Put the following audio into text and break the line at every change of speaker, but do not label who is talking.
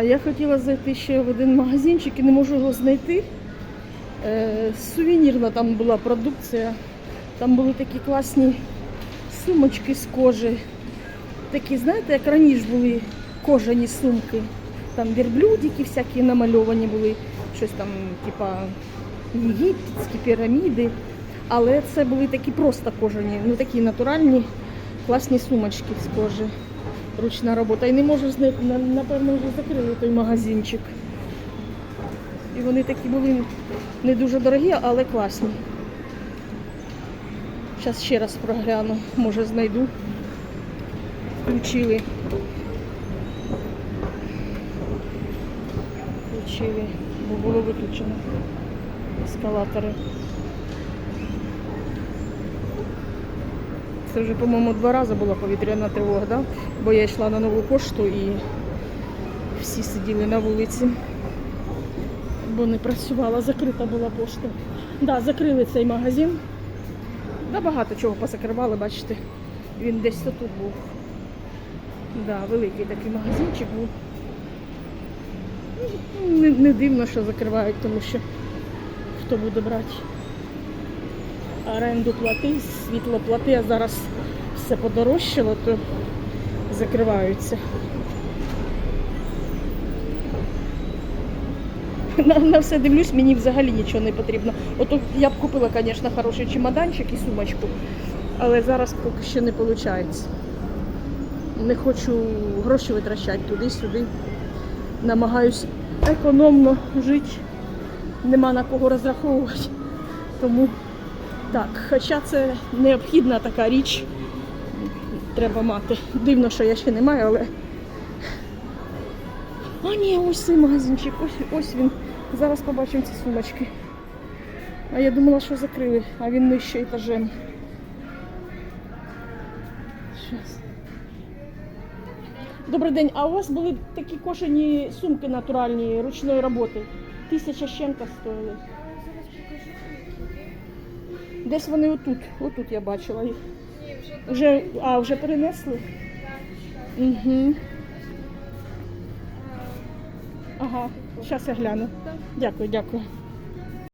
А я хотіла зайти ще в один магазинчик і не можу його знайти. Е, сувенірна там була продукція. Там були такі класні сумочки з кожи. Такі, знаєте, як раніше були кожані сумки. Там верблюдики всякі намальовані були, щось там, типа єгипетські піраміди. Але це були такі просто кожані, ну такі натуральні, класні сумочки з кожи. Ручна робота. І не можу знайти, на- напевно, вже закрили той магазинчик. І вони такі були не дуже дорогі, але класні. Зараз ще раз прогляну, може знайду. Включили. Включили, бо було виключено ескалатори. Це вже, по-моєму, два рази була повітряна тривога, да? бо я йшла на нову пошту і всі сиділи на вулиці, бо не працювала, закрита була пошта. Да, закрили цей магазин. Да, багато чого позакривали, бачите. Він десь тут був. Да, великий такий магазинчик був. Ну, Не, не дивно, що закривають, тому що хто буде брати оренду плати, світло плати, а зараз все подорожчало, то закриваються. На, на все дивлюсь, мені взагалі нічого не потрібно. Ото я б купила, звісно, хороший чемоданчик і сумочку, але зараз поки що не виходить. Не хочу гроші витрачати туди-сюди. Намагаюсь економно жити. Нема на кого розраховувати. Тому так, хоча це необхідна така річ, треба мати. Дивно, що я ще не маю, але. А ні, ось цей магазинчик, ось, ось він. Зараз побачимо ці сумочки. А я думала, що закрили, а він нижче етажем. Щас. Добрий день, а у вас були такі кошені сумки натуральні ручної роботи? Тисяча чим-то стоїли. Десь вони отут, отут я бачила їх. Вже, а, вже перенесли? Угу. Ага, зараз я гляну. Дякую, дякую.